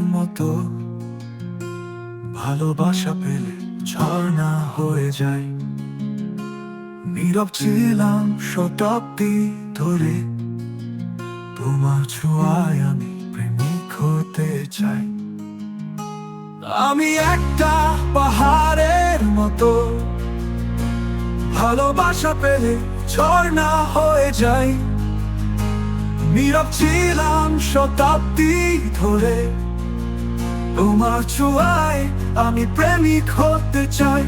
মতো। ভালোবাসা পেলে ঝর্ণা হয়ে যায়। নীরব ছিলাম শতাব্দী ধরে। তোমার ছোঁয়ায় আমি প্রেমিক হতে চাই। আমি একটা পাহাড়ের মতো। ভালোবাসা পেলে ঝর্ণা হয়ে যাই নীরব ছিলাম শতাব্দী ধরে। তোমার ছোঁয়ায় আমি প্রেমিক হতে চাই।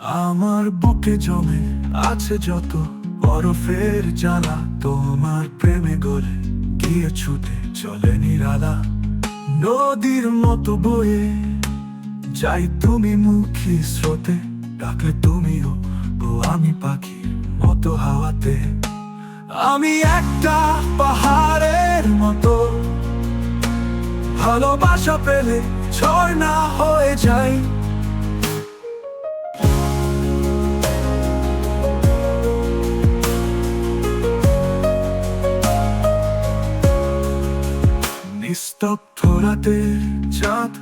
আমার বুকে জমে আছে যত বরফের জ্বালা। তোমার প্রেমে গলে গিয়ে ছুটে চলে নিরালা। নদীর মতো বয়ে যাই তুমি মুখী স্রোতে। ডাকলে তুমিও ও আমি পাখি মতো হাওয়াতে। আমি একটা পাহাড়ের মতো। ভালোবাসা পেলে ঝর্ণা হয়ে যাই নিস্তব্ধ রাতের চাঁদ,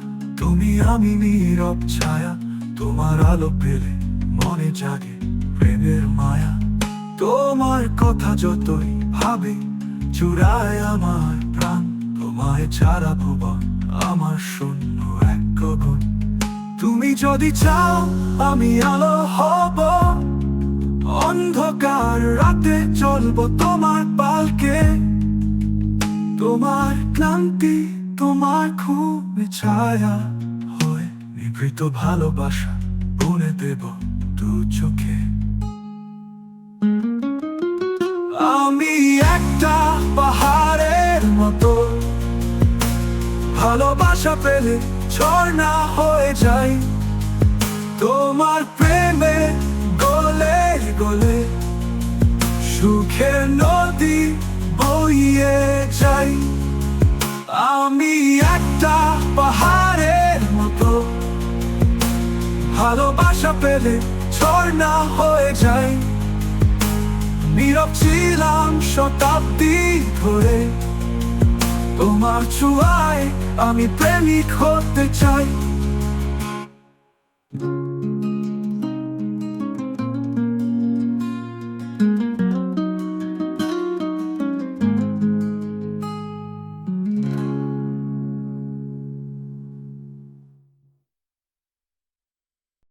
তুমি আমি নীরব ছায়া, তোমার আলো পেলে মনে জাগে প্রেমের মায়া। তোমার কথা যতই ভাবে, চূড়ায় আমার প্রাণ, তোমায় ছাড়া ভুবন, আমার শূন্য এক গগন। তুমি যদি চাও, আমি আলো হব। অন্ধকার রাতে চলবো তোমার পালকে। তোমার ক্লান্তি, তোমার খুব ছায়া হয়ে, নিভৃত ভালোবাসা বলে দেব দু চোখে। আমি একটা পাহাড়ের মতো। ভালোবাসা পেলে ঝর্ণা হয়ে যাই তোমার প্রেমে গলে গলে সুখের নদী বইয়ে যাই আমি একটা পাহাড়ের মতো। ভালোবাসা পেলে ঝর্ণা হয়ে যাই নীরব ছিলাম শতাব্দী ধরে। তোমার চুয়ায় আমি প্রেমিক হতে চাই।